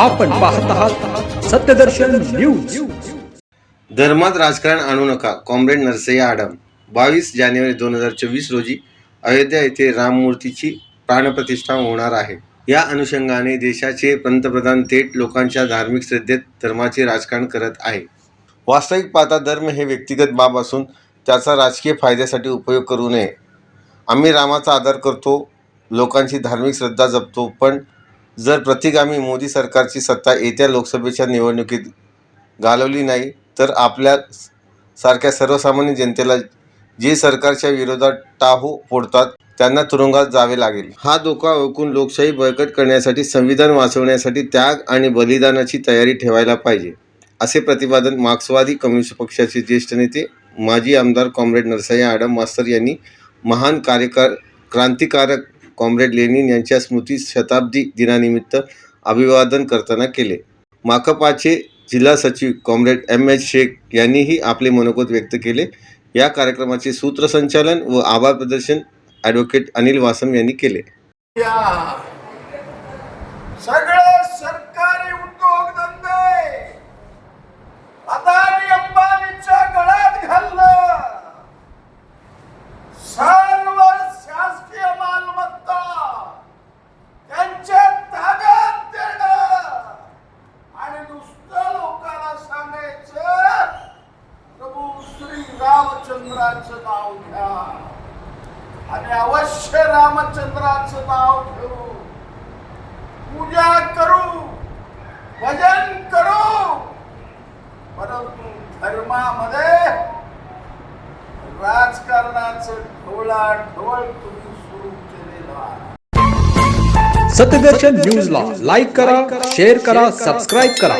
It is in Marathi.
आपण पाहत आहात सत्यदर्शन न्यूज. धर्मात राजकारण आणू नका कॉम्रेड नरसय्या आडम. बावीस जानेवारी दोन हजार चोवीस रोजी अयोध्या येथे राममूर्तीची प्राणप्रतिष्ठा होणार आहे. या अनुषंगाने देशाचे पंतप्रधान थेट लोकांच्या धार्मिक श्रद्धेत धर्माचे राजकारण करत आहे. वास्तविक पाहता धर्म हे व्यक्तिगत बाब असून त्याचा राजकीय फायद्यासाठी उपयोग करू नये. आम्ही रामाचा आदर करतो लोकांची धार्मिक श्रद्धा जपतो पण जर प्रतिगामी मोदी सरकारची सत्ता येत्या लोकसभेच्या निवडणुकीत घालवली नाही तर आपल्या सारख्या सर्वसामान्य जनतेला जे सरकारच्या विरोधात टाहू फोडतात त्यांना तुरुंगात जावे लागेल. हा धोका ओळखून लोकशाही बळकट करण्यासाठी संविधान वाचवण्यासाठी त्याग आणि बलिदानाची तयारी ठेवायला पाहिजे असे प्रतिपादन मार्क्सवादी कम्युनिस्ट पक्षाचे ज्येष्ठ नेते माजी आमदार कॉम्रेड नरसय्या आडम मास्तर यांनी महान कार्यकार क्रांतिकारक कॉम्रेड लेनिन यांच्या स्मृती शताब्दी दिनानिमित्त अभिवादन करताना केले. माकपाचे जिल्हा सचिव कॉम्रेड एम एच शेख यांनीही आपले मनोगत व्यक्त केले. या कार्यक्रमाचे सूत्रसंचालन व आभार प्रदर्शन ॲडव्होकेट अनिल वासम यांनी केले. या सगळे रामचंद्राचं नाव घ्या. आणि अवश्य रामचंद्राचं नाव घेऊ पूजा करू भजन करू. परंतु धर्मामध्ये राजकारणाचं ढोळा ढोळ तुम्ही सुरू केलेलं आहे. सत्यदर्शन न्यूजला लाईक करा शेअर करा सबस्क्राईब करा.